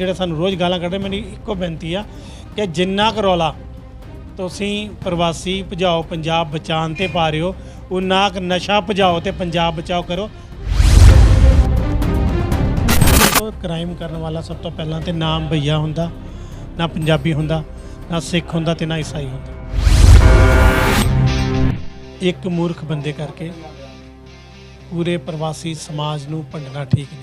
ਜਿਹੜੇ ਸਾਨੂੰ ਰੋਜ਼ ਗਾਲਾਂ ਕੱਢ ਰਹੇ ਮੇਰੀ ਇੱਕੋ ਬੇਨਤੀ ਆ ਕਿ ਜਿੰਨਾ ਕੁ ਰੌਲਾ ਤੁਸੀਂ ਪ੍ਰਵਾਸੀ ਭਜਾਓ, ਪੰਜਾਬ ਬਚਾਉਣ ਤੇ ਪਾ ਰਹੇ ਹੋ, ਉਨਾ ਕੁ ਨਸ਼ਾ ਭਜਾਓ ਤੇ ਪੰਜਾਬ ਬਚਾਓ ਕਰੋ। ਕ੍ਰਾਈਮ ਕਰਨ ਵਾਲਾ ਸਭ ਤੋਂ ਪਹਿਲਾਂ ਤੇ ਨਾਮ ਭਈਆ ਹੁੰਦਾ, ਨਾ ਪੰਜਾਬੀ ਹੁੰਦਾ, ਨਾ ਸਿੱਖ ਹੁੰਦਾ ਤੇ ਨਾ ਈਸਾਈ ਹੁੰਦਾ। ਇੱਕ ਮੂਰਖ ਬੰਦੇ ਕਰਕੇ ਪੂਰੇ ਪ੍ਰਵਾਸੀ ਸਮਾਜ ਨੂੰ ਭੰਡਣਾ ਠੀਕ ਨਹੀਂ।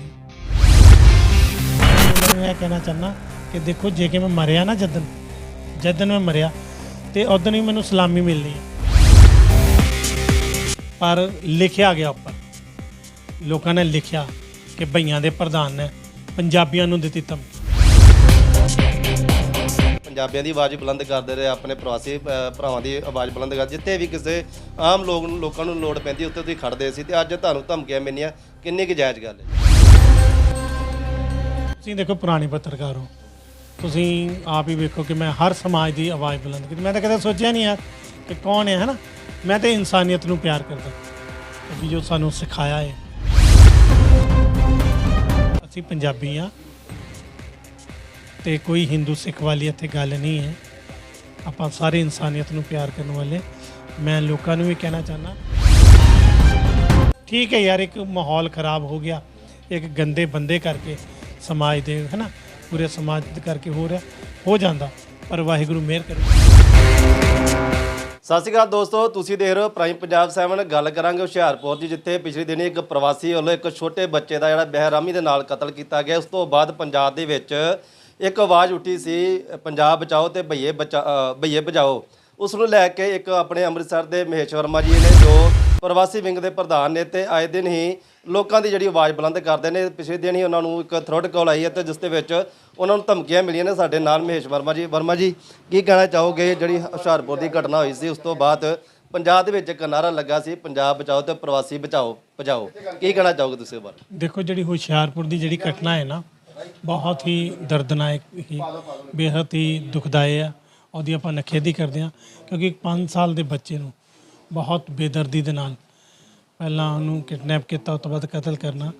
ਮੈਂ ਇਹ ਕਹਿਣਾ ਚਾਹੁੰਦਾ ਕਿ ਦੇਖੋ, ਜੇ ਕਿ ਮੈਂ ਮਰਿਆ ਨਾ ਜਦਨ ਜਦਨ ਮੈਂ ਮਰਿਆ, ਤੇ ਉਦੋਂ ਹੀ ਮੈਨੂੰ ਸਲਾਮੀ ਮਿਲਣੀ ਹੈ ਪਰ ਲਿਖਿਆ ਗਿਆ ਉੱਪਰ, ਲੋਕਾਂ ਨੇ ਲਿਖਿਆ ਕਿ ਭਈਆਂ ਦੇ ਪ੍ਰਧਾਨ ਨੇ ਪੰਜਾਬੀਆਂ ਨੂੰ ਦਿੱਤੀ ਧਮਕੀ। ਪੰਜਾਬੀਆਂ ਦੀ ਆਵਾਜ਼ ਬੁਲੰਦ ਕਰਦੇ ਰਹੇ ਆਪਣੇ ਪ੍ਰਵਾਸੀ ਭਰਾਵਾਂ ਦੀ ਆਵਾਜ਼ ਬੁਲੰਦ ਕਰ ਜਿੱਥੇ ਵੀ ਕਿਸੇ ਆਮ ਲੋਕ ਨੂੰ, ਲੋਕਾਂ ਨੂੰ ਲੋੜ ਪੈਂਦੀ, ਉੱਥੇ ਤੁਸੀਂ ਖੜਦੇ ਸੀ ਤੇ ਅੱਜ ਤੁਹਾਨੂੰ ਧਮਕੀਆਂ ਮਿਲਣੀਆਂ, ਕਿੰਨੀ ਕੁ ਜਾਇਜ਼ ਗੱਲ ਹੈ? ਤੁਸੀਂ ਦੇਖੋ ਪੁਰਾਣੇ ਪੱਤਰਕਾਰ। ਹੋ ਤੁਸੀਂ ਆਪ ਹੀ ਵੇਖੋ ਕਿ ਮੈਂ ਹਰ ਸਮਾਜ ਦੀ ਆਵਾਜ਼ ਬੁਲੰਦ ਕੀਤੀ। ਮੈਂ ਤਾਂ ਕਦੇ ਸੋਚਿਆ ਨਹੀਂ ਯਾਰ ਕਿ ਕੌਣ ਹੈ ਹਨਾ? ਮੈਂ ਤਾਂ ਇਨਸਾਨੀਅਤ ਨੂੰ ਪਿਆਰ ਕਰਦਾ। ਕਿਉਂਕਿ ਜੋ ਸਾਨੂੰ ਸਿਖਾਇਆ ਹੈ ਅਸੀਂ ਪੰਜਾਬੀ ਆ। ਤੇ ਕੋਈ ਹਿੰਦੂ ਸਿੱਖ ਵਾਲੀ ਇੱਥੇ ਗੱਲ ਨਹੀਂ ਹੈ। ਆਪਾਂ ਸਾਰੇ ਇਨਸਾਨੀਅਤ ਨੂੰ ਪਿਆਰ ਕਰਨ ਵਾਲੇ। ਮੈਂ ਲੋਕਾਂ ਨੂੰ ਵੀ ਕਹਿਣਾ ਚਾਹਨਾ ਠੀਕ ਹੈ ਯਾਰ, ਇੱਕ ਮਾਹੌਲ ਖਰਾਬ ਹੋ ਗਿਆ। ਇੱਕ ਗੰਦੇ ਬੰਦੇ ਕਰਕੇ। ਸਮਾਜ ਦੇ ਹੈਨਾ? ਪੂਰੇ ਸਮਾਜ ਦੇ ਕਰਕੇ ਹੋ ਰਿਹਾ ਹੋ ਜਾਂਦਾ ਪਰ ਵਾਹਿਗੁਰੂ ਮਿਹਰ ਕਰੇ। ਸਤਿ ਸ਼੍ਰੀ ਅਕਾਲ ਦੋਸਤੋ ਤੁਸੀਂ ਦੇਖ ਰਹੇ ਹੋ ਪ੍ਰਾਈਮ ਪੰਜਾਬ 7 ਗੱਲ ਕਰਾਂਗੇ ਹੁਸ਼ਿਆਰਪੁਰ ਦੀ ਜਿੱਥੇ ਪਿਛਲੇ ਦਿਨੀ ਇੱਕ ਪ੍ਰਵਾਸੀ ਵੱਲੋਂ ਇੱਕ ਛੋਟੇ ਬੱਚੇ ਦਾ ਜਿਹੜਾ ਬਹਿਰਾਮੀ ਦੇ ਨਾਲ ਕਤਲ ਕੀਤਾ ਗਿਆ। ਉਸ ਤੋਂ ਬਾਅਦ ਪੰਜਾਬ ਦੇ ਵਿੱਚ ਇੱਕ ਆਵਾਜ਼ ਉੱਠੀ ਸੀ ਪੰਜਾਬ ਬਚਾਓ ਤੇ ਭਈਏ ਬਚਾ ਅ, ਭਈਏ ਬਚਾਓ। ਉਸ ਨੂੰ ਲੈ ਕੇ ਇੱਕ ਆਪਣੇ ਅੰਮ੍ਰਿਤਸਰ ਦੇ ਮਹੇਸ਼ ਵਰਮਾ ਜੀ ਨੇ, ਜੋ ਪ੍ਰਵਾਸੀ ਵਿੰਗ ਦੇ ਪ੍ਰਧਾਨ ਨੇ ਤੇ ਆਏ ਦਿਨ ਹੀ ਲੋਕਾਂ ਦੀ ਜਿਹੜੀ ਆਵਾਜ਼ ਬੁਲੰਦ ਕਰਦੇ ਨੇ। ਪਿਛਲੇ ਦਿਨ ਹੀ ਉਹਨਾਂ ਨੂੰ ਇੱਕ ਥਰਡ ਕਾਲ ਆਈ ਹੈ ਤੇ ਜਿਸ ਦੇ ਵਿੱਚ ਉਹਨਾਂ ਨੂੰ ਧਮਕੀਆਂ ਮਿਲੀਆਂ ਨੇ ਸਾਡੇ ਨਾਲ ਮਹੇਸ਼ ਵਰਮਾ ਜੀ। ਵਰਮਾ ਜੀ, ਕੀ ਕਹਿਣਾ ਚਾਹੋਗੇ? ਜਿਹੜੀ ਹੁਸ਼ਿਆਰਪੁਰ ਦੀ ਘਟਨਾ ਹੋਈ ਸੀ, ਉਸ ਤੋਂ ਬਾਅਦ ਪੰਜਾਬ ਦੇ ਵਿੱਚ ਇੱਕ ਨਾਰਾ ਲੱਗਾ ਸੀ, ਪੰਜਾਬ ਬਚਾਓ ਤੇ ਪ੍ਰਵਾਸੀ ਬਚਾਓ ਬਚਾਓ। ਕੀ ਕਹਿਣਾ ਚਾਹੋਗੇ ਤੁਸੀਂ ਬਾਰੇ? ਦੇਖੋ, ਜਿਹੜੀ ਹੁਸ਼ਿਆਰਪੁਰ ਦੀ ਜਿਹੜੀ ਘਟਨਾ ਹੈ ਨਾ, ਬਹੁਤ ਹੀ ਦਰਦਨਾਕ ਹੀ, ਬੇਹੱਦ ਹੀ ਦੁਖਦਾਈ ਆ। ਉਹਦੀ ਆਪਾਂ ਨਖੇਦੀ ਕਰਦੇ ਹਾਂ, ਕਿਉਂਕਿ 5 ਸਾਲ ਦੇ ਬੱਚੇ ਨੂੰ ਬਹੁਤ ਬੇਦਰਦੀ ਦੇ ਨਾਲ ਪਹਿਲਾਂ ਉਹਨੂੰ ਕਿਡਨੈਪ ਕੀਤਾ, ਉਸ ਤੋਂ ਬਾਅਦ ਕਤਲ ਕਰਨਾ।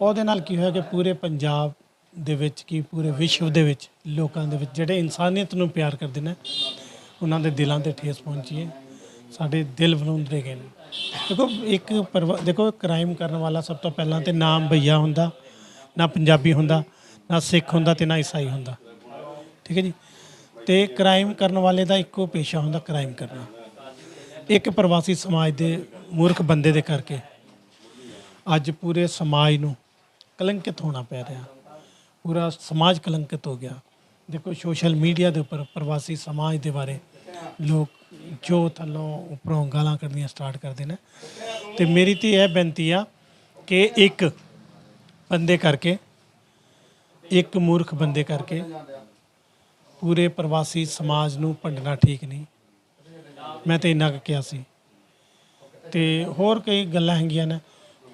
ਉਹਦੇ ਨਾਲ ਕੀ ਹੋਇਆ ਕਿ ਪੂਰੇ ਪੰਜਾਬ ਦੇ ਵਿੱਚ ਕੀ ਪੂਰੇ ਵਿਸ਼ਵ ਦੇ ਵਿੱਚ ਲੋਕਾਂ ਦੇ ਵਿੱਚ ਜਿਹੜੇ ਇਨਸਾਨੀਅਤ ਨੂੰ ਪਿਆਰ ਕਰਦੇ ਨੇ, ਉਹਨਾਂ ਦੇ ਦਿਲਾਂ ਤੇ ਠੇਸ ਪਹੁੰਚੀ ਹੈ। ਸਾਡੇ ਦਿਲ ਵਲੂੰਦਰੇ ਗਏ ਨੇ। ਦੇਖੋ, ਇੱਕ ਪਰਵਾ- ਦੇਖੋ ਕ੍ਰਾਈਮ ਕਰਨ ਵਾਲਾ ਸਭ ਤੋਂ ਪਹਿਲਾਂ ਤੇ ਨਾਮ ਭਈਆ ਹੁੰਦਾ, ਨਾ ਪੰਜਾਬੀ ਹੁੰਦਾ, ਨਾ ਸਿੱਖ ਹੁੰਦਾ ਤੇ ਨਾ ਈਸਾਈ ਹੁੰਦਾ। ਠੀਕ ਹੈ ਜੀ? ਤੇ ਕ੍ਰਾਈਮ ਕਰਨ ਵਾਲੇ ਦਾ ਇੱਕੋ ਪੇਸ਼ਾ ਹੁੰਦਾ ਕ੍ਰਾਈਮ ਕਰਨਾ। ਇੱਕ ਪ੍ਰਵਾਸੀ ਸਮਾਜ ਦੇ ਮੂਰਖ ਬੰਦੇ ਦੇ ਕਰਕੇ ਅੱਜ ਪੂਰੇ ਸਮਾਜ ਨੂੰ ਕਲੰਕਿਤ ਹੋਣਾ ਪੈ ਰਿਹਾ। ਪੂਰਾ ਸਮਾਜ ਕਲੰਕਿਤ ਹੋ ਗਿਆ। ਦੇਖੋ ਸੋਸ਼ਲ ਮੀਡੀਆ ਦੇ ਉੱਪਰ ਪ੍ਰਵਾਸੀ ਸਮਾਜ ਦੇ ਬਾਰੇ ਲੋਕ ਜੋ ਥੱਲੋਂ ਉੱਪਰੋਂ ਗਾਲਾਂ ਕੱਢਣੀਆਂ ਸਟਾਰਟ ਕਰਦੇ ਨੇ। ਤੇ ਮੇਰੀ ਤੇ ਇਹ ਬੇਨਤੀ ਆ ਕਿ ਇੱਕ ਬੰਦੇ ਕਰਕੇ, ਇੱਕ ਮੂਰਖ ਬੰਦੇ ਕਰਕੇ ਪੂਰੇ ਪ੍ਰਵਾਸੀ ਸਮਾਜ ਨੂੰ ਭੰਡਣਾ ਠੀਕ ਨਹੀਂ। ਮੈਂ ਤੇ ਇੰਨਾ ਕਿਹਾ ਸੀ। ਤੇ ਹੋਰ ਕਈ ਗੱਲਾਂ ਹੈਗੀਆਂ ਨੇ।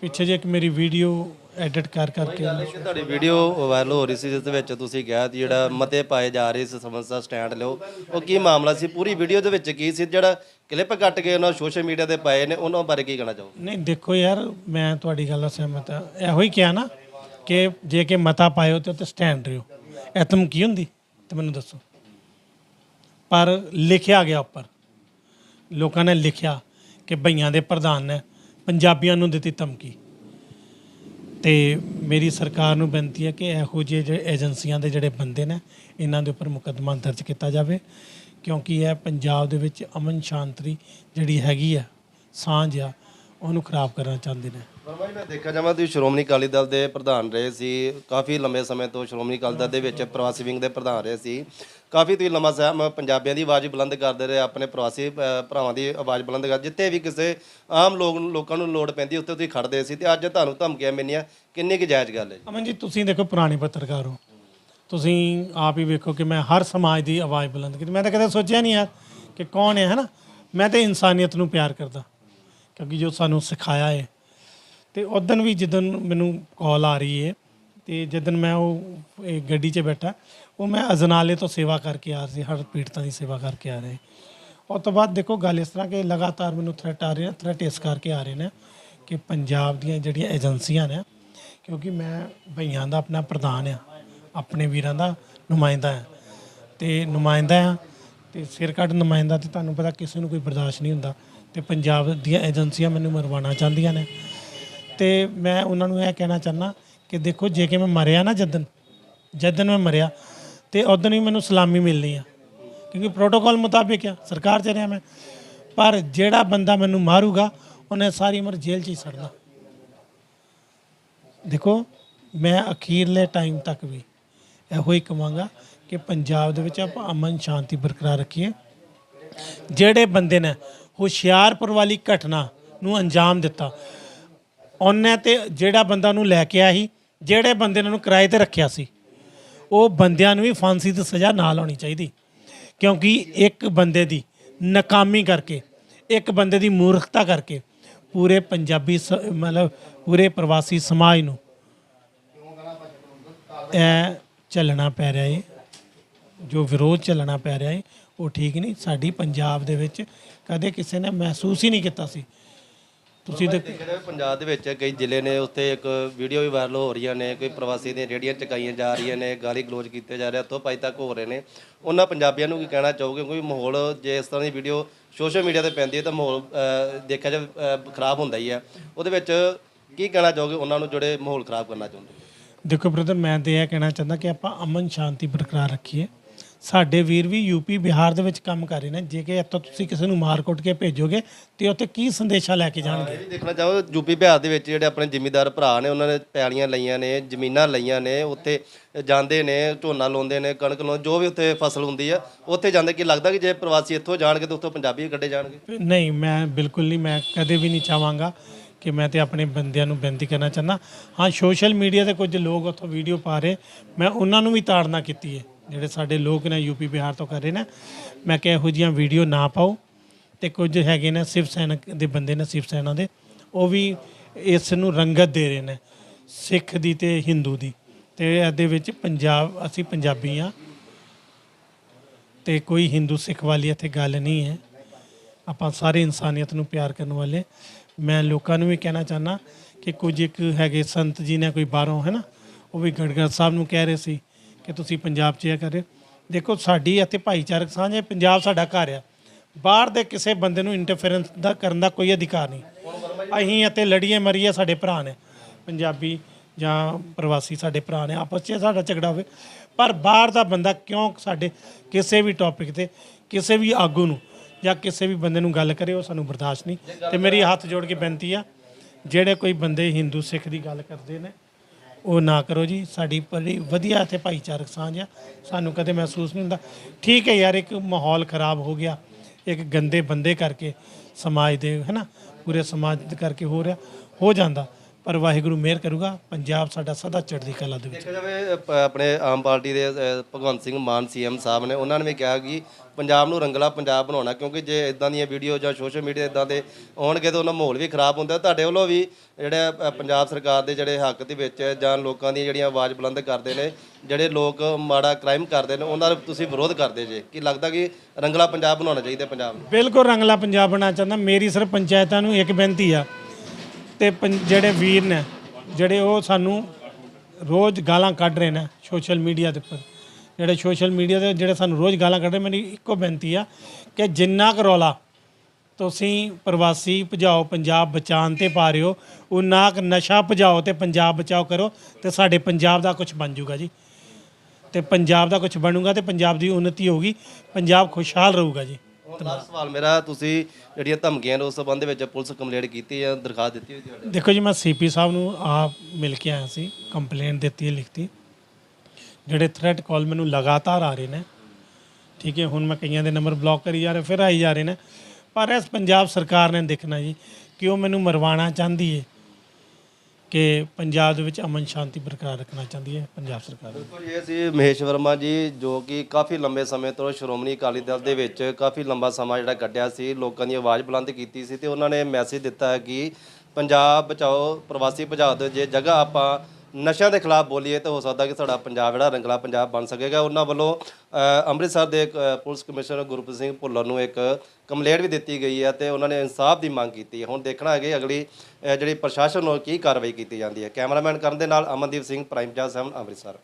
ਪਿੱਛੇ ਜੇ ਇੱਕ ਮੇਰੀ ਵੀਡੀਓ ਐਡਿਟ ਕਰ ਕਰਕੇ ਤੁਹਾਡੀ ਵੀਡੀਓ ਵਾਇਰਲ ਹੋ ਰਹੀ ਸੀ ਜਿਸ ਦੇ ਵਿੱਚ ਤੁਸੀਂ ਕਿਹਾ ਜਿਹੜਾ ਮਤੇ ਪਾਏ ਜਾ ਰਹੇ ਸੀ ਸਮੱਸਿਆ ਸਟੈਂਡ ਲਿਓ। ਉਹ ਕੀ ਮਾਮਲਾ ਸੀ? ਪੂਰੀ ਵੀਡੀਓ ਦੇ ਵਿੱਚ ਕੀ ਸੀ? ਜਿਹੜਾ ਕਲਿੱਪ ਕੱਟ ਕੇ ਉਹਨਾਂ ਸੋਸ਼ਲ ਮੀਡੀਆ ਤੇ ਪਾਏ ਨੇ ਉਹਨਾਂ ਬਾਰੇ ਕੀ ਕਹਿਣਾ ਚਾਹੋਗੇ? ਨਹੀਂ ਦੇਖੋ ਯਾਰ ਮੈਂ ਤੁਹਾਡੀ ਗੱਲ ਨਾਲ ਸਹਿਮਤ ਹਾਂ। ਇਹੋ ਹੀ ਕਿਹਾ ਨਾ ਕਿ ਜੇ ਕਿ ਮਤਾ ਪਾਇਓ ਤੇ ਉੱਤੇ ਸਟੈਂਡ ਰਿਓ। ਐਤਮ ਕੀ ਹੁੰਦੀ? ਤੇ ਮੈਨੂੰ ਦੱਸੋ। ਪਰ ਲਿਖਿਆ ਗਿਆ ਉੱਪਰ। ਲੋਕਾਂ ਨੇ ਲਿਖਿਆ ਕਿ ਭਈਆਂ ਦੇ ਪ੍ਰਧਾਨ ਨੇ ਪੰਜਾਬੀਆਂ ਨੂੰ ਦਿੱਤੀ ਧਮਕੀ। ਤੇ ਮੇਰੀ ਸਰਕਾਰ ਨੂੰ ਬੇਨਤੀ ਹੈ ਕਿ ਇਹੋ ਜਿਹੇ ਜਿਹੜੇ ਏਜੰਸੀਆਂ ਦੇ ਜਿਹੜੇ ਬੰਦੇ ਨੇ, ਇਹਨਾਂ ਦੇ ਉੱਪਰ ਮੁਕੱਦਮਾ ਦਰਜ ਕੀਤਾ ਜਾਵੇ। ਕਿਉਂਕਿ ਇਹ ਪੰਜਾਬ ਦੇ ਵਿੱਚ ਅਮਨ ਸ਼ਾਂਤੀ ਜਿਹੜੀ ਹੈਗੀ ਆ, ਸਾਂਝ ਆ ਉਹਨੂੰ ਖਰਾਬ ਕਰਨਾ ਚਾਹੁੰਦੇ ਨੇ। ਵਰਮਾ ਜੀ ਮੈਂ ਦੇਖਿਆ ਜਾਵਾਂ ਤੁਸੀਂ ਸ਼੍ਰੋਮਣੀ ਅਕਾਲੀ ਦਲ ਦੇ ਪ੍ਰਧਾਨ ਰਹੇ ਸੀ। ਕਾਫੀ ਲੰਬੇ ਸਮੇਂ ਤੋਂ ਸ਼੍ਰੋਮਣੀ ਅਕਾਲੀ ਦਲ ਦੇ ਵਿੱਚ ਪ੍ਰਵਾਸੀ ਵਿੰਗ ਦੇ ਪ੍ਰਧਾਨ ਰਹੇ ਸੀ। ਕਾਫੀ ਤੁਸੀਂ ਲੰਮਾ ਸਮਾਂ ਪੰਜਾਬੀਆਂ ਦੀ ਆਵਾਜ਼ ਬੁਲੰਦ ਕਰਦੇ ਰਹੇ ਆਪਣੇ ਪ੍ਰਵਾਸੀ ਅ, ਭਰਾਵਾਂ ਦੀ ਆਵਾਜ਼ ਬੁਲੰਦ ਕਰ ਜਿੱਥੇ ਵੀ ਕਿਸੇ ਆਮ ਲੋਕ ਨੂੰ ਲੋਕਾਂ ਨੂੰ ਲੋੜ ਪੈਂਦੀ ਉੱਥੇ ਤੁਸੀਂ ਖੜਦੇ ਸੀ ਤੇ ਅੱਜ ਤੁਹਾਨੂੰ ਧਮਕੀਆਂ ਮਿਲਣੀਆਂ। ਕਿੰਨੀ ਕੁ ਜਾਇਜ਼ ਗੱਲ ਹੈ ਅਮਨ ਜੀ ਤੁਸੀਂ ਦੇਖੋ ਪੁਰਾਣੇ ਪੱਤਰਕਾਰ ਹੋ। ਤੁਸੀਂ ਆਪ ਹੀ ਵੇਖੋ ਕਿ ਮੈਂ ਹਰ ਸਮਾਜ ਦੀ ਆਵਾਜ਼ ਬੁਲੰਦ ਕੀਤੀ। ਮੈਂ ਤਾਂ ਕਦੇ ਸੋਚਿਆ ਨਹੀਂ ਯਾਰ ਕਿ ਕੌਣ ਹੈ ਹਨਾ ਮੈਂ ਤਾਂ ਇਨਸਾਨੀਅਤ ਨੂੰ ਪਿਆਰ ਕਰਦਾ। ਕਿਉਂਕਿ ਜੋ ਸਾਨੂੰ ਸਿਖਾਇਆ ਹੈ ਤੇ ਉਦੋਂ ਵੀ ਜਦੋਂ ਮੈਨੂੰ ਕਾਲ ਆ ਰਹੀ ਹੈ ਤੇ ਜਦੋਂ ਮੈਂ ਉਹ, ਇਹ ਗੱਡੀ 'ਚ ਬੈਠਾ, ਉਹ ਮੈਂ ਅਜਨਾਲੇ ਤੋਂ ਸੇਵਾ ਕਰਕੇ ਆ ਰਹੀ ਹਰ ਪੀੜਤਾਂ ਦੀ ਸੇਵਾ ਕਰਕੇ ਆ ਰਹੇ। ਉਸ ਤੋਂ ਬਾਅਦ ਦੇਖੋ ਗੱਲ ਇਸ ਤਰ੍ਹਾਂ ਕਿ ਲਗਾਤਾਰ ਮੈਨੂੰ ਥ੍ਰੈਟ ਆ ਰਹੇ ਨੇ ਥ੍ਰੈਟ ਇਸ ਕਰਕੇ ਆ ਰਹੇ ਨੇ ਕਿ ਪੰਜਾਬ ਦੀਆਂ ਜਿਹੜੀਆਂ ਏਜੰਸੀਆਂ ਨੇ, ਕਿਉਂਕਿ ਮੈਂ ਭਈਆਂ ਦਾ ਆਪਣਾ ਪ੍ਰਧਾਨ ਆ, ਆਪਣੇ ਵੀਰਾਂ ਦਾ ਨੁਮਾਇੰਦਾ ਆ। ਤੇ ਨੁਮਾਇੰਦਾ ਹਾਂ ਤੇ ਸਿਰ ਕੱਢ ਨੁਮਾਇੰਦਾ ਤੇ ਤੁਹਾਨੂੰ ਪਤਾ ਕਿਸੇ ਨੂੰ ਕੋਈ ਬਰਦਾਸ਼ਤ ਨਹੀਂ ਹੁੰਦਾ। ਤੇ ਪੰਜਾਬ ਦੀਆਂ ਏਜੰਸੀਆਂ ਮੈਨੂੰ ਮਰਵਾਉਣਾ ਚਾਹੁੰਦੀਆਂ ਨੇ। ਤੇ ਮੈਂ ਉਹਨਾਂ ਨੂੰ ਇਹ ਕਹਿਣਾ ਚਾਹੁੰਦਾ ਕਿ ਦੇਖੋ, ਜੇ ਕਿ ਮੈਂ ਮਰਿਆ ਨਾ ਜਦਨ ਜਦਨ ਮੈਂ ਮਰਿਆ, ਤੇ ਉਦੋਂ ਹੀ ਮੈਨੂੰ ਸਲਾਮੀ ਮਿਲਣੀ ਆ। ਕਿਉਂਕਿ ਪ੍ਰੋਟੋਕਾਲ ਮੁਤਾਬਿਕ ਆ, ਸਰਕਾਰ ਚ ਰਿਹਾ ਮੈਂ। ਪਰ ਜਿਹੜਾ ਬੰਦਾ ਮੈਨੂੰ ਮਾਰੂਗਾ, ਉਹਨੇ ਸਾਰੀ ਉਮਰ ਜੇਲ੍ਹ 'ਚ ਹੀ ਸੜਨਾ। ਦੇਖੋ, ਮੈਂ ਅਖੀਰਲੇ ਟਾਈਮ ਤੱਕ ਵੀ ਇਹੋ ਹੀ ਕਵਾਂਗਾ ਕਿ ਪੰਜਾਬ ਦੇ ਵਿੱਚ ਆਪਾਂ ਅਮਨ ਸ਼ਾਂਤੀ ਬਰਕਰਾਰ ਰੱਖੀਏ। ਜਿਹੜੇ ਬੰਦੇ ਨੇ ਹੁਸ਼ਿਆਰਪੁਰ ਵਾਲੀ ਘਟਨਾ ਨੂੰ ਅੰਜਾਮ ਦਿੱਤਾ। ਉਹਨੇ ਤੇ ਜਿਹੜਾ ਬੰਦਾ ਨੂੰ ਲੈ ਕੇ ਆਇਆ ਸੀ, ਜਿਹੜੇ ਬੰਦੇ ਨੇ ਉਹਨੂੰ ਕਿਰਾਏ ਤੇ ਰੱਖਿਆ ਸੀ, ਉਹ ਬੰਦਿਆਂ ਨੂੰ ਵੀ ਫਾਂਸੀ ਦੀ ਸਜ਼ਾ ਨਾਲ ਹੋਣੀ ਚਾਹੀਦੀ। ਕਿਉਂਕਿ ਇੱਕ ਬੰਦੇ ਦੀ ਨਾਕਾਮੀ ਕਰਕੇ, ਇੱਕ ਬੰਦੇ ਦੀ ਮੂਰਖਤਾ ਕਰਕੇ ਪੂਰੇ ਪੰਜਾਬੀ ਸ- ਮਤਲਬ ਪੂਰੇ ਪ੍ਰਵਾਸੀ ਸਮਾਜ ਨੂੰ ਇਹ ਚੱਲਣਾ ਪੈ ਰਿਹਾ ਏ, ਜੋ ਵਿਰੋਧ ਚੱਲਣਾ ਪੈ ਰਿਹਾ ਏ ਉਹ ਠੀਕ ਨਹੀਂ ਸਾਡੀ ਪੰਜਾਬ ਦੇ ਵਿੱਚ ਕਦੇ ਕਿਸੇ ਨੇ ਮਹਿਸੂਸ ਹੀ ਨਹੀਂ ਕੀਤਾ ਸੀ। ਤੁਸੀਂ ਦੇਖ ਜਿਹੜੇ ਪੰਜਾਬ ਦੇ ਵਿੱਚ ਕਈ ਜ਼ਿਲ੍ਹੇ ਨੇ ਉੱਥੇ ਇੱਕ ਵੀਡੀਓ ਵੀ ਵਾਇਰਲ ਹੋ ਰਹੀਆਂ ਨੇ ਕੋਈ ਪ੍ਰਵਾਸੀ ਦੀਆਂ ਰੇੜੀਆਂ ਚਕਾਈਆਂ ਜਾ ਰਹੀਆਂ ਨੇ ਗਾਲੀ ਗਲੋਚ ਕੀਤੇ ਜਾ ਰਹੇ ਤੋਂ ਪਾਈ ਤੱਕ ਹੋ ਰਹੇ ਨੇ। ਉਹਨਾਂ ਪੰਜਾਬੀਆਂ ਨੂੰ ਕੀ ਕਹਿਣਾ ਚਾਹੋਗੇ? ਕੋਈ ਮਾਹੌਲ ਜੇ ਇਸ ਤਰ੍ਹਾਂ ਦੀ ਵੀਡੀਓ ਸੋਸ਼ਲ ਮੀਡੀਆ ਤੇ ਪੈਂਦੀ ਹੈ ਤਾਂ ਮਾਹੌਲ ਦੇਖਿਆ ਅਹ, ਖਰਾਬ ਹੁੰਦਾ ਹੀ ਹੈ। ਉਹਦੇ ਵਿੱਚ ਕੀ ਕਹਿਣਾ ਚਾਹੋਗੇ? ਉਹਨਾਂ ਨੂੰ ਜਿਹੜੇ ਮਾਹੌਲ ਖਰਾਬ ਕਰਨਾ ਚਾਹੁੰਦੇ ਦੇਖੋ ਬ੍ਰਦਰ ਮੈਂ ਤੇ ਇਹ ਕਹਿਣਾ ਚਾਹੁੰਦਾ ਕਿ ਆਪਾਂ ਅਮਨ ਸ਼ਾਂਤੀ ਬਰਕਰਾਰ ਰੱਖੀਏ। ਸਾਡੇ ਵੀਰ ਵੀ ਯੂਪੀ ਬਿਹਾਰ ਦੇ ਵਿੱਚ ਕੰਮ ਕਰ ਰਹੇ ਨੇ। ਜੇ ਕਿ ਇੱਥੋਂ ਤੁਸੀਂ ਕਿਸੇ ਨੂੰ ਮਾਰ ਕੁੱਟ ਕੇ ਭੇਜੋਗੇ ਤੇ ਉੱਥੇ ਕੀ ਸੰਦੇਸ਼ਾ ਲੈ ਕੇ ਜਾਣਗੇ? ਇਹ ਵੀ ਦੇਖਣਾ ਚਾਹੋ ਯੂਪੀ ਬਿਹਾਰ ਦੇ ਵਿੱਚ ਜਿਹੜੇ ਆਪਣੇ ਜ਼ਿਮੀਂਦਾਰ ਭਰਾ ਨੇ ਉਹਨਾਂ ਨੇ ਪੈਲੀਆਂ ਲਈਆਂ ਨੇ ਜ਼ਮੀਨਾਂ ਲਈਆਂ ਨੇ ਉੱਥੇ ਜਾਂਦੇ ਨੇ ਝੋਨਾ ਲਾਉਂਦੇ ਨੇ ਕਣਕ ਲਾਉਂਦੇ ਜੋ ਵੀ ਉੱਥੇ ਫਸਲ ਹੁੰਦੀ ਆ ਉੱਥੇ ਜਾਂਦੇ ਕੀ ਲੱਗਦਾ ਕਿ ਜੇ ਪ੍ਰਵਾਸੀ ਇੱਥੋਂ ਜਾਣਗੇ ਤਾਂ ਉੱਥੋਂ ਪੰਜਾਬੀ ਕੱਢੇ ਜਾਣਗੇ? ਨਹੀਂ ਮੈਂ ਬਿਲਕੁਲ ਨਹੀਂ ਮੈਂ ਕਦੇ ਵੀ ਨਹੀਂ ਚਾਹਾਂਗਾ ਕਿ ਮੈਂ ਤੇ ਆਪਣੇ ਬੰਦਿਆਂ ਨੂੰ ਬੇਨਤੀ ਕਰਨਾ ਚਾਹੁੰਦਾ। ਹਾਂ ਸੋਸ਼ਲ ਮੀਡੀਆ ਤੇ ਕੁਝ ਲੋਕ ਉੱਥੋਂ ਵੀਡੀਓ ਪਾ ਰਹੇ ਮੈਂ ਉਹਨਾਂ ਨੂੰ ਵੀ ਤਾੜਨਾ ਕੀਤੀ ਹੈ ਜਿਹੜੇ ਸਾਡੇ ਲੋਕ ਨੇ ਯੂਪੀ, ਬਿਹਾਰ ਤੋਂ ਕਰ ਰਹੇ ਨੇ, ਮੈਂ ਕਿਹਾ ਇਹੋ ਜਿਹੀਆਂ ਵੀਡੀਓ ਨਾ ਪਾਓ ਤੇ ਕੁਝ ਹੈਗੇ ਨੇ ਸਿਵ ਸੈਨਿਕ ਦੇ ਬੰਦੇ ਨੇ ਸਿਵ ਸੈਨਾ ਦੇ, ਉਹ ਵੀ ਇਸ ਨੂੰ ਰੰਗਤ ਦੇ ਰਹੇ ਨੇ, ਸਿੱਖ ਦੀ ਤੇ ਹਿੰਦੂ ਦੀ। ਤੇ ਇਹਦੇ ਵਿੱਚ ਪੰਜਾਬ, ਅਸੀਂ ਪੰਜਾਬੀ ਆ ਤੇ ਕੋਈ ਹਿੰਦੂ ਸਿੱਖ ਵਾਲੀ ਇੱਥੇ ਗੱਲ ਨਹੀਂ ਹੈ। ਆਪਾਂ ਸਾਰੇ ਇਨਸਾਨੀਅਤ ਨੂੰ ਪਿਆਰ ਕਰਨ ਵਾਲੇ। ਮੈਂ ਲੋਕਾਂ ਨੂੰ ਵੀ ਕਹਿਣਾ ਚਾਹਨਾ ਕਿ ਕੁਝ ਇੱਕ ਹੈਗੇ ਸੰਤ ਜੀ ਨੇ ਕੋਈ ਬਾਹਰੋਂ, ਹੈ ਨਾ, ਉਹ ਵੀ ਗੜਗੜ ਸਾਹਿਬ ਨੂੰ ਕਹਿ ਰਹੇ ਸੀ ਕਿ ਤੁਸੀਂ ਪੰਜਾਬ 'ਚ ਇਹ ਕਰ ਰਹੇ ਹੋ। ਦੇਖੋ, ਸਾਡੀ ਇੱਥੇ ਭਾਈਚਾਰਕ ਸਾਂਝ ਹੈ ਪੰਜਾਬ ਸਾਡਾ ਘਰ ਆ। ਬਾਹਰ ਦੇ ਕਿਸੇ ਬੰਦੇ ਨੂੰ ਇੰਟਰਫੇਰੈਂਸ ਦਾ ਕਰਨ ਦਾ ਕੋਈ ਅਧਿਕਾਰ ਨਹੀਂ। ਅਸੀਂ ਇੱਥੇ ਲੜੀਏ ਮਰੀਏ ਸਾਡੇ ਭਰਾ ਨੇ। ਪੰਜਾਬੀ ਜਾਂ ਪ੍ਰਵਾਸੀ ਸਾਡੇ ਭਰਾ ਨੇ। ਆਪਸ 'ਚ ਸਾਡਾ ਝਗੜਾ ਹੋਵੇ। ਪਰ ਬਾਹਰ ਦਾ ਬੰਦਾ ਕਿਉਂ ਸਾਡੇ ਕਿਸੇ ਵੀ ਟੌਪਿਕ ਤੇ, ਕਿਸੇ ਵੀ ਆਗੂ ਨੂੰ ਜਾਂ ਕਿਸੇ ਵੀ ਬੰਦੇ ਨੂੰ ਗੱਲ ਕਰੇ, ਉਹ ਸਾਨੂੰ ਬਰਦਾਸ਼ਤ ਨਹੀਂ। ਤੇ ਮੇਰੀ ਹੱਥ ਜੋੜ ਕੇ ਬੇਨਤੀ ਆ, ਜਿਹੜੇ ਕੋਈ ਬੰਦੇ ਹਿੰਦੂ ਸਿੱਖ ਦੀ ਗੱਲ ਕਰਦੇ ਨੇ ਉਹ ਨਾ ਕਰੋ ਜੀ, ਸਾਡੀ ਬੜੀ ਵਧੀਆ ਇੱਥੇ ਭਾਈਚਾਰਕ ਸਾਂਝ ਆ। ਸਾਨੂੰ ਕਦੇ ਮਹਿਸੂਸ ਨਹੀਂ ਹੁੰਦਾ। ਠੀਕ ਹੈ ਯਾਰ, ਇੱਕ ਮਾਹੌਲ ਖਰਾਬ ਹੋ ਗਿਆ, ਇੱਕ ਗੰਦੇ ਬੰਦੇ ਕਰਕੇ ਸਮਾਜ ਦੇ ਹੈਨਾ ਪੂਰੇ ਸਮਾਜ ਦੇ ਕਰਕੇ ਹੋ ਰਿਹਾ, ਹੋ ਜਾਂਦਾ। ਪਰ ਵਾਹਿਗੁਰੂ ਮਿਹਰ ਕਰੂਗਾ ਪੰਜਾਬ ਸਾਡਾ ਸਦਾ ਚੜ੍ਹਦੀ ਕਲਾ ਦੇ ਵਿੱਚ। ਦੇਖਿਆ ਜਾਵੇ ਪ- ਆਪਣੇ ਆਮ ਪਾਰਟੀ ਦੇ ਅ, ਭਗਵੰਤ ਸਿੰਘ ਮਾਨ ਸੀਐਮ ਸਾਹਿਬ ਨੇ ਉਹਨਾਂ ਨੇ ਵੀ ਕਿਹਾ ਕਿ ਪੰਜਾਬ ਨੂੰ ਰੰਗਲਾ ਪੰਜਾਬ ਬਣਾਉਣਾ ਕਿਉਂਕਿ ਜੇ ਇਦਾਂ ਦੀਆਂ ਵੀਡੀਓ ਜਾਂ ਸੋਸ਼ਲ ਮੀਡੀਆ ਇਦਾਂ ਦੇ ਆਉਣਗੇ ਤਾਂ ਉਹਨਾਂ ਮਾਹੌਲ ਵੀ ਖਰਾਬ ਹੁੰਦਾ। ਤੁਹਾਡੇ ਵੱਲੋਂ ਵੀ ਜਿਹੜੇ ਅ, ਪੰਜਾਬ ਸਰਕਾਰ ਦੇ ਜਿਹੜੇ ਹੱਕ ਦੇ ਵਿੱਚ ਜਾਂ ਲੋਕਾਂ ਦੀਆਂ ਜਿਹੜੀਆਂ ਆਵਾਜ਼ ਬੁਲੰਦ ਕਰਦੇ ਨੇ ਜਿਹੜੇ ਲੋਕ ਮਾੜਾ ਕ੍ਰਾਈਮ ਕਰਦੇ ਨੇ ਉਹਨਾਂ ਦਾ ਤੁਸੀਂ ਵਿਰੋਧ ਕਰਦੇ ਜੇ। ਕਿ ਲੱਗਦਾ ਕਿ ਰੰਗਲਾ ਪੰਜਾਬ ਬਣਾਉਣਾ ਚਾਹੀਦਾ ਪੰਜਾਬ ਨੂੰ? ਬਿਲਕੁਲ ਰੰਗਲਾ ਪੰਜਾਬ ਬਣਾਉਣਾ ਚਾਹੁੰਦਾ। ਮੇਰੀ ਸਿਰਫ ਪੰਚਾਇਤਾਂ ਨੂੰ ਇੱਕ ਬੇਨਤੀ ਆ ਤੇ ਪੰ- ਜਿਹੜੇ ਵੀਰ ਨੇ, ਜਿਹੜੇ ਉਹ ਸਾਨੂੰ ਰੋਜ਼ ਗਾਲਾਂ ਕੱਢ ਰਹੇ ਨੇ ਸੋਸ਼ਲ ਮੀਡੀਆ ਦੇ ਉੱਪਰ। ਜਿਹੜੇ ਸੋਸ਼ਲ ਮੀਡੀਆ ਦੇ ਜਿਹੜੇ ਸਾਨੂੰ ਰੋਜ਼ ਗਾਲਾਂ ਕੱਢ ਰਹੇ, ਮੇਰੀ ਇੱਕੋ ਬੇਨਤੀ ਆ ਕਿ ਜਿੰਨਾ ਕੁ ਰੌਲਾ ਤੁਸੀਂ ਪ੍ਰਵਾਸੀ ਭਜਾਓ, ਪੰਜਾਬ ਬਚਾਉਣ ਤੇ ਪਾ ਰਹੇ ਹੋ ਉਨਾ ਕੁ ਨਸ਼ਾ ਭਜਾਓ ਤੇ ਪੰਜਾਬ ਬਚਾਓ ਕਰੋ ਤੇ ਸਾਡੇ ਪੰਜਾਬ ਦਾ ਕੁਝ ਬਣ ਜਾਊਗਾ ਜੀ। ਤੇ ਪੰਜਾਬ ਦਾ ਕੁਝ ਬਣੂਗਾ ਤੇ ਪੰਜਾਬ ਦੀ ਉન્નਤੀ ਹੋਊਗੀ, ਪੰਜਾਬ ਖੁਸ਼ਹਾਲ ਰਹੂਗਾ ਜੀ। ਹੁਣ ਲਾਸਟ ਸਵਾਲ ਮੇਰਾ, ਤੁਸੀਂ ਜਿਹੜੀਆਂ ਧਮਕੀਆਂ ਨੇ ਉਸ ਸੰਬੰਧ ਵਿੱਚ ਪੁਲਿਸ ਕੰਪਲੇਂਟ ਕੀਤੀ ਜਾਂ ਦਰਖਾਸਤ ਦਿੱਤੀ ਹੋਈ ਤੁਹਾਡੇ? ਦੇਖੋ ਜੀ, ਮੈਂ ਸੀਪੀ ਸਾਹਿਬ ਨੂੰ ਆਪ ਮਿਲ ਕੇ ਆਇਆ ਸੀ, ਕੰਪਲੇਂਟ ਦਿੱਤੀ ਹੈ ਲਿਖਤੀ। ਜਿਹੜੇ ਥ੍ਰੈਟ ਕਾਲ ਮੈਨੂੰ ਲਗਾਤਾਰ ਆ ਰਹੇ ਨੇ, ਠੀਕ ਹੈ, ਹੁਣ ਮੈਂ ਕਈਆਂ ਦੇ ਨੰਬਰ ਬਲੌਕ ਕਰੀ ਜਾ ਰਿਹਾ, ਫਿਰ ਆਈ ਜਾ ਰਹੇ ਨੇ। ਪਰ ਇਸ ਪੰਜਾਬ ਸਰਕਾਰ ਨੇ ਦੇਖਣਾ ਜੀ, ਕਿ ਉਹ ਮੈਨੂੰ ਮਰਵਾਉਣਾ ਚਾਹੁੰਦੀ ਹੈ। ਕਿ ਪੰਜਾਬ ਦੇ ਵਿੱਚ ਅਮਨ ਸ਼ਾਂਤੀ ਬਰਕਰਾਰ ਰੱਖਣਾ ਚਾਹੁੰਦੀ ਹੈ ਪੰਜਾਬ ਸਰਕਾਰ ਬਿਲਕੁਲ ਇਹ ਸੀ ਮਹੇਸ਼ ਵਰਮਾ ਜੀ, ਜੋ ਕਿ ਕਾਫੀ ਲੰਬੇ ਸਮੇਂ ਤੋਂ ਸ਼੍ਰੋਮਣੀ ਅਕਾਲੀ ਦਲ ਦੇ ਵਿੱਚ ਕਾਫੀ ਲੰਬਾ ਸਮਾਂ ਜਿਹੜਾ ਕੱਢਿਆ ਸੀ, ਲੋਕਾਂ ਦੀ ਆਵਾਜ਼ ਬੁਲੰਦ ਕੀਤੀ ਸੀ ਤੇ ਉਹਨਾਂ ਨੇ ਮੈਸੇਜ ਦਿੱਤਾ ਹੈ ਕਿ ਪੰਜਾਬ ਬਚਾਓ, ਪ੍ਰਵਾਸੀ ਭਜਾਓ ਦਿਓ, ਜੇ ਜਗ੍ਹਾ ਆਪਾਂ ਨਸ਼ਿਆਂ ਦੇ ਖਿਲਾਫ ਬੋਲੀਏ ਤਾਂ ਹੋ ਸਕਦਾ ਕਿ ਸਾਡਾ ਪੰਜਾਬ ਜਿਹੜਾ ਰੰਗਲਾ ਪੰਜਾਬ ਬਣ ਸਕੇਗਾ। ਉਹਨਾਂ ਵੱਲੋਂ ਅੰਮ੍ਰਿਤਸਰ ਦੇ ਪੁਲਿਸ ਕਮਿਸ਼ਨਰ ਗੁਰਪ੍ਰੀਤ ਸਿੰਘ ਭੁੱਲਰ ਨੂੰ ਇੱਕ ਕੰਪਲੇਂਟ ਵੀ ਦਿੱਤੀ ਗਈ ਹੈ ਤੇ ਉਹਨਾਂ ਨੇ ਇਨਸਾਫ ਦੀ ਮੰਗ ਕੀਤੀ ਹੈ। ਹੁਣ ਦੇਖਣਾ ਹੈ ਕਿ ਅਗਲੀ ਜਿਹੜੀ ਪ੍ਰਸ਼ਾਸਨ ਨੂੰ ਕੀ ਕਾਰਵਾਈ ਕੀਤੀ ਜਾਂਦੀ ਹੈ। ਕੈਮਰਾਮੈਨ ਕਰਨ ਦੇ ਨਾਲ ਅਮਨਦੀਪ ਸਿੰਘ, ਪ੍ਰਾਈਮ ਪੰਜਾਬ 7 ਅੰਮ੍ਰਿਤਸਰ।